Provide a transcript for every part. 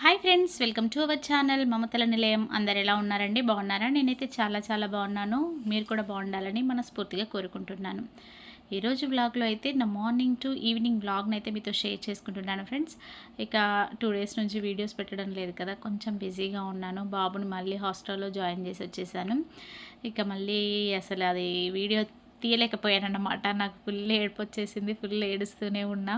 Hi friends welcome to our channel. మమతల నిలయం. అందరు ఎలా ఉన్నారండి? బాగున్నారా? నేనైతే చాలా చాలా బాగున్నాను. మీరు కూడా బాగుండాలని మనస్ఫూర్తిగా కోరుకుంటున్నాను. ఈరోజు బ్లాగ్లో అయితే నా మార్నింగ్ టు ఈవినింగ్ బ్లాగ్ని అయితే మీతో షేర్ చేసుకుంటున్నాను ఫ్రెండ్స్ ఇక టూ డేస్ నుంచి వీడియోస్ పెట్టడం లేదు కదా కొంచెం బిజీగా ఉన్నాను. బాబుని మళ్ళీ హాస్టల్లో జాయిన్ చేసి వచ్చేసాను. ఇక మళ్ళీ అసలు అది వీడియో తీయలేకపోయానన్నమాట. నాకు ఫుల్ ఏడుపు వచ్చేసింది ఫుల్ ఏడుస్తూనే ఉన్నా.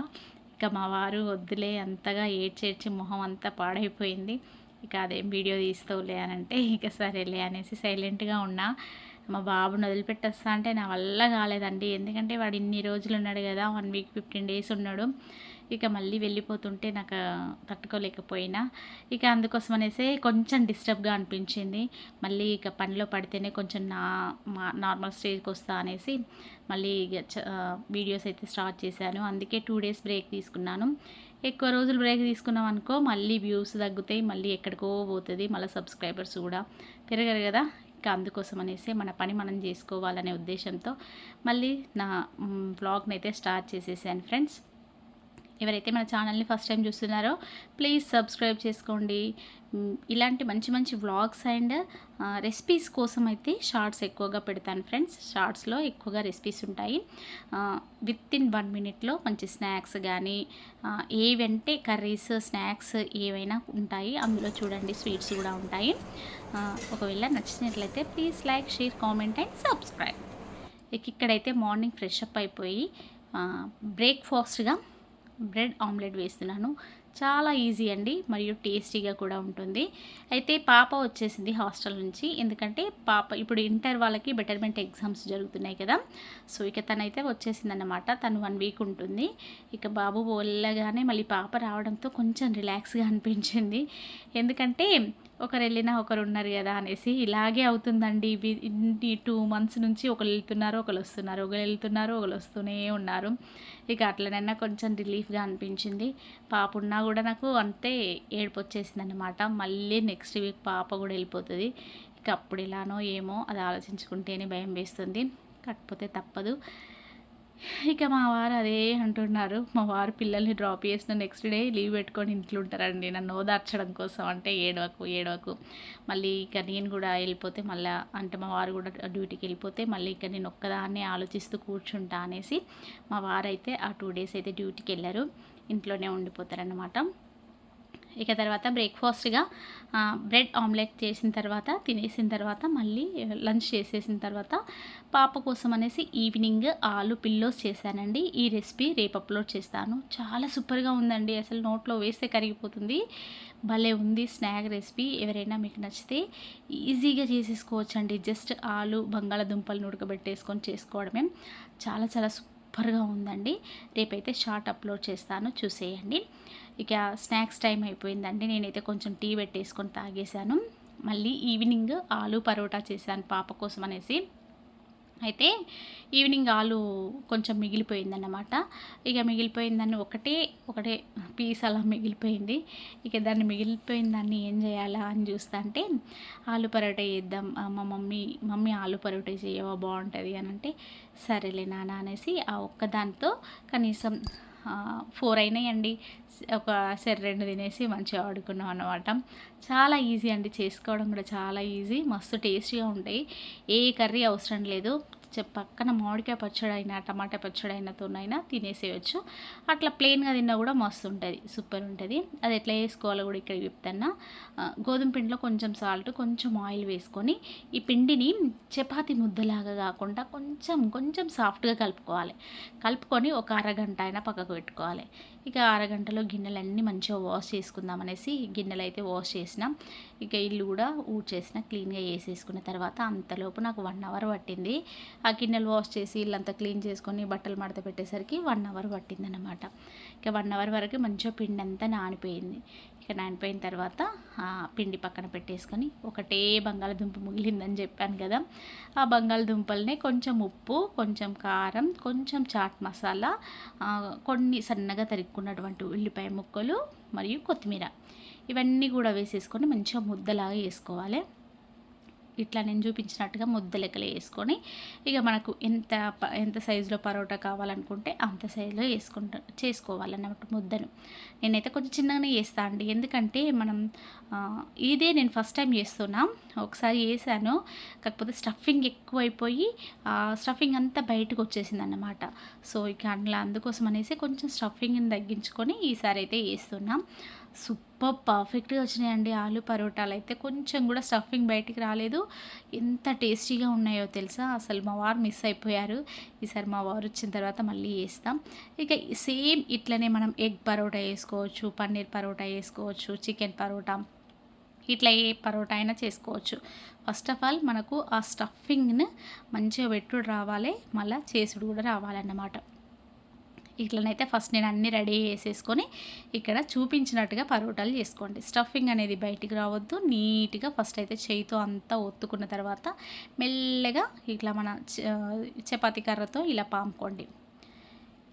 ఇక మా వారు వద్దులే అంతగా ఏడ్చేడ్చి మొహం అంతా పాడైపోయింది. ఇక అదేం వీడియో తీస్తావులే అని అంటే ఇక సరేలే అనేసి సైలెంట్గా ఉన్నా. మా బాబుని వదిలిపెట్టేస్తా అంటే నా వల్ల కాలేదండి. ఎందుకంటే వాడు ఇన్ని రోజులు ఉన్నాడు కదా వన్ వీక్ ఫిఫ్టీన్ డేస్ ఉన్నాడు. ఇక మళ్ళీ వెళ్ళిపోతుంటే నాకు తట్టుకోలేకపోయినా. ఇక అందుకోసం అనేసి కొంచెం డిస్టర్బ్గా అనిపించింది. మళ్ళీ ఇక పనిలో పడితేనే కొంచెం నా మా నార్మల్ స్టేజ్కి వస్తా అనేసి మళ్ళీ ఇక చ- వీడియోస్ అయితే స్టార్ట్ చేశాను. అందుకే టూ డేస్ బ్రేక్ తీసుకున్నాను. ఎక్కువ రోజులు బ్రేక్ తీసుకున్నాం అనుకో మళ్ళీ వ్యూస్ తగ్గుతాయి మళ్ళీ ఎక్కడికో పోతుంది మళ్ళీ సబ్స్క్రైబర్స్ కూడా పెరగరు కదా. ఇంకా అందుకోసం అనేసి మన పని మనం చేసుకోవాలనే ఉద్దేశంతో మళ్ళీ నా బ్లాగ్ని అయితే స్టార్ట్ చేసేసాను ఫ్రెండ్స్. ఎవరైతే మన ఛానల్ని ఫస్ట్ టైం చూస్తున్నారో ప్లీజ్ సబ్స్క్రైబ్ చేసుకోండి. ఇలాంటి మంచి మంచి వ్లాగ్స్ అండ్ రెసిపీస్ కోసం అయితే షార్ట్స్ ఎక్కువగా పెడతాను ఫ్రెండ్స్. షార్ట్స్లో ఎక్కువగా రెసిపీస్ ఉంటాయి. విత్ ఇన్ వన్ మినిట్లో మంచి స్నాక్స్ కానీ ఏవంటే కర్రీస్ స్నాక్స్ ఏవైనా ఉంటాయి అందులో చూడండి స్వీట్స్ కూడా ఉంటాయి. ఒకవేళ నచ్చినట్లయితే please like share comment and subscribe. ఇక ఇక్కడైతే మార్నింగ్ ఫ్రెష్ అప్ అయిపోయి బ్రేక్ఫాస్ట్గా బ్రెడ్ ఆమ్లెట్ వేస్తున్నాను. చాలా ఈజీ అండి మరియు టేస్టీగా కూడా ఉంటుంది. అయితే పాప వచ్చేసింది హాస్టల్ నుంచి. ఎందుకంటే పాప ఇప్పుడు ఇంటర్ వాళ్ళకి బెటర్మెంట్ ఎగ్జామ్స్ జరుగుతున్నాయి కదా. సో ఇక తనైతే వచ్చేసింది అన్నమాట తను వన్ వీక్ ఉంటుంది. ఇక బాబు వెళ్ళగానే మళ్ళీ పాప రావడంతో కొంచెం రిలాక్స్గా అనిపించింది. ఎందుకంటే ఒకరు వెళ్ళినా ఒకరు ఉన్నారు కదా అనేసి ఇలాగే అవుతుందండి. ఇవి ఇన్ని టూ మంత్స్ నుంచి ఒకరు వెళ్తున్నారు ఒకరు వస్తున్నారు ఒకరు వెళ్తున్నారు ఒకరు వస్తూనే ఉన్నారు. ఇక అట్లనైనా కొంచెం రిలీఫ్గా అనిపించింది. పాప ఉన్నా కూడా నాకు అంతే ఏడుపు వచ్చేసింది అనమాట మళ్ళీ నెక్స్ట్ వీక్ పాప కూడా వెళ్ళిపోతుంది. ఇక అప్పుడు ఎలానో ఏమో అది ఆలోచించుకుంటేనే భయం వేస్తుంది. కాకపోతే తప్పదు. ఇక మా వారు అదే అంటున్నారు. మా వారు పిల్లల్ని డ్రాప్ చేసిన నెక్స్ట్ డే లీవ్ పెట్టుకొని ఇంట్లో ఉంటారండి. నన్ను ఓదార్చడం కోసం అంటే ఏడవకు ఏడవకు. మళ్ళీ ఇక నేను కూడా వెళ్ళిపోతే మళ్ళీ అంటే మా వారు కూడా డ్యూటీకి వెళ్ళిపోతే మళ్ళీ ఇక నేను ఒక్కదాన్నే ఆలోచిస్తూ కూర్చుంటా అనేసి మా వారైతే ఆ టూ డేస్ అయితే డ్యూటీకి వెళ్ళారు. ఇంట్లోనే ఉండిపోతారనమాట ఇక తర్వాత బ్రేక్ఫాస్ట్గా బ్రెడ్ ఆమ్లెట్ చేసిన తర్వాత తినేసిన తర్వాత మళ్ళీ లంచ్ చేసేసిన తర్వాత పాప కోసం అనేసి ఈవినింగ్ ఆలు పిల్లోస్ చేశానండి. ఈ రెసిపీ రేపు అప్లోడ్ చేస్తాను. చాలా సూపర్గా ఉందండి. అసలు నోట్లో వేస్తే కరిగిపోతుంది. భలే ఉంది స్నాక్ రెసిపీ. ఎవరైనా మీకు నచ్చితే ఈజీగా చేసేసుకోవచ్చండి. జస్ట్ ఆలు బంగాళదుంపలను ఉడకబెట్టేసుకొని చేసుకోవడమే. చాలా చాలా సూపర్గా ఉందండి. రేపైతే షార్ట్ అప్లోడ్ చేస్తాను. చూసేయండి. ఇక స్నాక్స్ టైం అయిపోయిందండి. నేనైతే కొంచెం టీ పెట్టేసుకొని తాగేశాను. మళ్ళీ ఈవినింగ్ ఆలు పరోటా చేశాను పాప కోసం అనేసి. అయితే ఈవినింగ్ ఆలు కొంచెం మిగిలిపోయిందన్నమాట. ఇక మిగిలిపోయిందని ఒకటే ఒకటే పీస్ అలా మిగిలిపోయింది. ఇక దాన్ని మిగిలిపోయిన దాన్ని ఏం చేయాలా అని చూస్తా అంటే ఆలు పరోటా చేద్దాం మా మమ్మీ మమ్మీ ఆలు పరోటా చేయవా బాగుంటుంది అని అంటే సరేలే నాన్న అనేసి ఆ ఒక్క దాంతో కనీసం ఫోర్ అయినాయండి. ఒక సరే రెండు తినేసి మంచిగా ఆడుకున్నాం అన్నమాట. చాలా ఈజీ అండి. చేసుకోవడం కూడా చాలా ఈజీ. మస్తు టేస్టీగా ఉంటాయి. ఏ కర్రీ అవసరం లేదు. పక్కన మామిడికాయ పచ్చడి అయినా టమాటా పచ్చడి అయినాతోనైనా తినేసేయచ్చు. అట్లా ప్లెయిన్గా తిన్నా కూడా మస్తు ఉంటుంది సూపర్ ఉంటుంది అది ఎట్లా వేసుకోవాలో కూడా ఇక్కడ చెప్తాను గోధుమ పిండిలో కొంచెం సాల్ట్ కొంచెం ఆయిల్ వేసుకొని ఈ పిండిని చపాతి ముద్దలాగా కాకుండా కొంచెం కొంచెం సాఫ్ట్గా కలుపుకోవాలి. కలుపుకొని ఒక అరగంట అయినా పక్కకు పెట్టుకోవాలి. ఇక అరగంటలో గిన్నెలన్నీ మంచిగా వాష్ చేసుకుందాం అనేసి గిన్నెలు అయితే వాష్ చేసిన. ఇక ఇల్లు కూడా ఊడ్చేసిన క్లీన్గా వేసేసుకున్న తర్వాత అంతలోపు నాకు వన్ అవర్ పట్టింది. ఆ గిన్నెలు వాష్ చేసి ఇల్లంతా క్లీన్ చేసుకొని బట్టలు మడత పెట్టేసరికి వన్ అవర్ పట్టింది అనమాట ఇక వన్ అవర్ వరకు మంచిగా పిండి అంతా నానిపోయింది. ఇక నానిపోయిన తర్వాత పిండి పక్కన పెట్టేసుకొని ఒకటే బంగాళదుంప మిగిలిందని చెప్పాను కదా. ఆ బంగాళదుంపలనే కొంచెం ఉప్పు కొంచెం కారం కొంచెం చాట్ మసాలా కొన్ని సన్నగా తరుక్కున్నటువంటి ఉల్లిపాయ ముక్కలు మరియు కొత్తిమీర. ఇవన్నీ కూడా వేసేసుకొని మంచిగా ముద్దలాగా వేసుకోవాలి. ఇట్లా నేను చూపించినట్టుగా ముద్ద లెక్కలు వేసుకొని ఇక మనకు ఎంత ఎంత సైజులో పరోటా కావాలనుకుంటే అంత సైజులో వేసుకుంటా చేసుకోవాలన్నమాట ముద్దను. నేనైతే కొంచెం చిన్నగానే వేస్తా అండి. ఎందుకంటే మనం ఇదే నేను ఫస్ట్ టైం చేస్తున్నా. ఒకసారి వేసాను కాకపోతే స్టఫింగ్ ఎక్కువైపోయి స్టఫింగ్ అంతా బయటకు వచ్చేసింది అన్నమాట సో ఇక అందులో అందుకోసం అనేసి కొంచెం స్టఫింగ్ని తగ్గించుకొని ఈసారి అయితే వేస్తున్నాం సూపర్ పర్ఫెక్ట్గా వచ్చినాయండి ఆలు పరోటాలు. అయితే కొంచెం కూడా స్టఫింగ్ బయటికి రాలేదు. ఎంత టేస్టీగా ఉన్నాయో తెలుసా? అసలు మా వారు మిస్ అయిపోయారు. ఈసారి మా వారు వచ్చిన తర్వాత మళ్ళీ వేస్తాం ఇక సేమ్ ఇట్లనే మనం ఎగ్ పరోటా వేసుకోవచ్చు పన్నీర్ పరోటా వేసుకోవచ్చు చికెన్ పరోటా ఇట్లా ఏ పరోటా అయినా చేసుకోవచ్చు. ఫస్ట్ ఆఫ్ ఆల్ మనకు ఆ స్టఫింగ్ని మంచిగా పెట్టుడు రావాలి. మళ్ళీ చేసుడు కూడా రావాలన్నమాట. ఇట్లనైతే ఫస్ట్ నేను అన్నీ రెడీ చేసేసుకొని ఇక్కడ చూపించినట్టుగా పరోటాలు చేసుకోండి. స్టఫింగ్ అనేది బయటికి రావద్దు. నీట్గా ఫస్ట్ అయితే చేయితో అంతా ఒత్తుకున్న తర్వాత మెల్లగా ఇట్లా మన చపాతీ కర్రతో ఇలా పాముకోండి.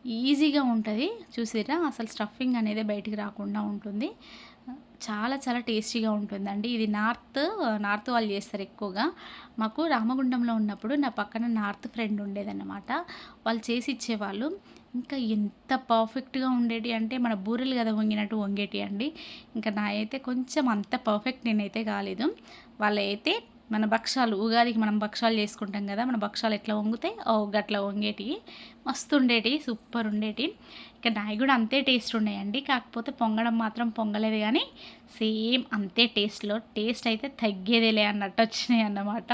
ఈజీగా ఉంటుంది. చూసిరా అసలు స్టఫింగ్ అనేది బయటికి రాకుండా ఉంటుంది. చాలా చాలా టేస్టీగా ఉంటుందండి. ఇది నార్త్ నార్త్ వాళ్ళు చేస్తారు ఎక్కువగా. మాకు రామగుండంలో ఉన్నప్పుడు నా పక్కన నార్త్ ఫ్రెండ్ ఉండేదన్నమాట. వాళ్ళు చేసి ఇచ్చేవాళ్ళు. ఇంకా ఎంత పర్ఫెక్ట్గా ఉండేటి అంటే మన బూరెలు కదా వంగినట్టు వంగేటి అండి. ఇంకా నా అయితే కొంచెం అంత పర్ఫెక్ట్ నేనైతే కాలేదు. వాళ్ళైతే మన భక్షాలు ఉగాదికి మనం భక్షాలు చేసుకుంటాం కదా మన భక్షాలు ఎట్లా వంగుతాయి? ఓ గట్లా వంగేటి. మస్తు ఉండేటి సూపర్ ఉండేటి. ఇంకా నాయి కూడా అంతే టేస్ట్ ఉన్నాయండి. కాకపోతే పొంగడం మాత్రం పొంగలేదు కానీ సేమ్ అంతే టేస్ట్లో టేస్ట్ అయితే తగ్గేదేలే అన్నట్టు వచ్చినాయి అన్నమాట.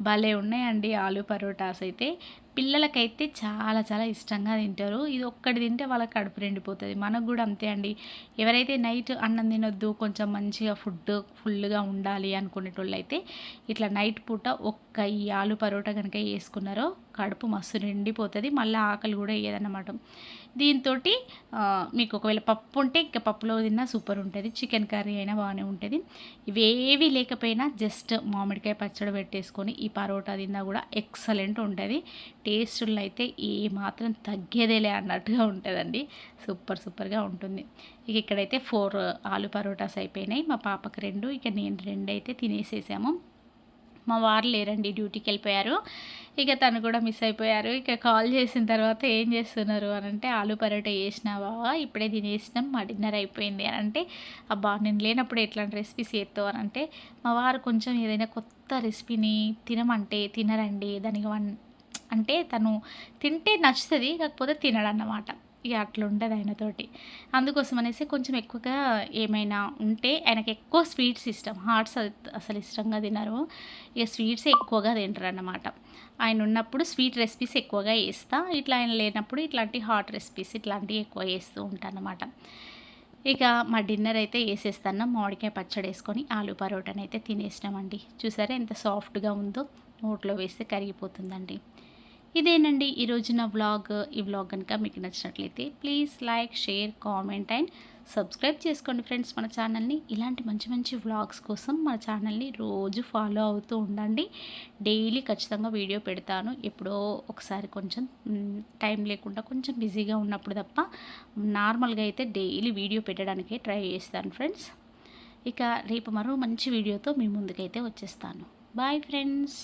భలే ఉన్నాయండి ఆలు పరోటాస్ అయితే. పిల్లలకైతే చాలా చాలా ఇష్టంగా తింటారు. ఇది ఒక్కటి తింటే వాళ్ళకి కడుపు నిండిపోతుంది. మనకు కూడా అంతే అండి. ఎవరైతే నైట్ అన్నం తినొద్దు కొంచెం మంచిగా ఫుడ్ ఫుల్గా ఉండాలి అనుకునేటోళ్ళు అయితే ఇట్లా నైట్ పూట ఒక్క ఈ ఆలు పరోటా కనుక వేసుకున్నారో కడుపు మస్తు నిండిపోతుంది. మళ్ళీ ఆకలి కూడా వేయదన్నమాట. దీంతో మీకు ఒకవేళ పప్పు ఉంటే ఇంకా పప్పులో తిన్నా సూపర్ ఉంటుంది. చికెన్ కర్రీ అయినా బాగానే ఉంటుంది. ఇవేవి లేకపోయినా జస్ట్ మామిడికాయ పచ్చడి పెట్టేసుకొని ఈ పరోటా తిన్నా కూడా ఎక్సలెంట్ ఉంటుంది. టేస్టులు అయితే ఏ మాత్రం తగ్గేదేలే అన్నట్టుగా ఉంటుందండి. సూపర్ సూపర్గా ఉంటుంది. ఇక ఇక్కడైతే ఫోర్ ఆలు పరోటాస్ అయిపోయినాయి. మా పాపకి రెండు ఇక నేను రెండు అయితే తినేసేసాము. మా వారు లేరండి డ్యూటీకి వెళ్ళిపోయారు. ఇక తను కూడా మిస్ అయిపోయారు. ఇక కాల్ చేసిన తర్వాత ఏం చేస్తున్నారు అని అంటే ఆలు పరోటా చేసినావా ఇప్పుడే తినేసినాం మా డిన్నర్ అయిపోయింది అని అంటే అబ్బా నేను లేనప్పుడు ఎట్లాంటి రెసిపీస్ చేస్తావు అని అంటే మా వారు కొంచెం ఏదైనా కొత్త రెసిపీని తినమంటే తినరండి దానికి వన్ అంటే తను తింటే నచ్చుతుంది కాకపోతే తినడన్నమాట. ఇక అట్లా ఆయనతోటి. అందుకోసం అనేసి కొంచెం ఎక్కువగా ఏమైనా ఉంటే ఆయనకి ఎక్కువ స్వీట్స్ ఇష్టం. హార్ట్స్ అసలు ఇష్టంగా తినరు. ఇక స్వీట్స్ ఎక్కువగా తింటారు అన్నమాట ఆయన ఉన్నప్పుడు స్వీట్ రెసిపీస్ ఎక్కువగా వేస్తా ఇట్లా ఆయన లేనప్పుడు ఇట్లాంటి హాట్ రెసిపీస్ ఇట్లాంటివి ఎక్కువ వేస్తూ ఉంటాను అన్నమాట ఇక మా డిన్నర్ అయితే వేసేస్తాను మామిడికాయ పచ్చడి వేసుకొని ఆలు పరోటాని అయితే తినేసినామండి. చూసారా ఎంత సాఫ్ట్గా ఉందో. నోట్లో వేస్తే కరిగిపోతుందండి. ఇదేనండి ఈరోజు నా వ్లాగ్. ఈ వ్లాగ్ కనుక మీకు నచ్చినట్లయితే please like share comment and subscribe చేసుకోండి ఫ్రెండ్స్ మన ఛానల్ని. ఇలాంటి మంచి మంచి వ్లాగ్స్ కోసం మన ఛానల్ని రోజు ఫాలో అవుతూ ఉండండి. డైలీ ఖచ్చితంగా వీడియో పెడతాను. ఎప్పుడో ఒకసారి కొంచెం టైం లేకుండా కొంచెం బిజీగా ఉన్నప్పుడు తప్ప నార్మల్గా అయితే డైలీ వీడియో పెట్టడానికే ట్రై చేస్తాను ఫ్రెండ్స్. ఇక రేపు మరో మంచి వీడియోతో మీ ముందుకైతే వచ్చేస్తాను. Bye friends.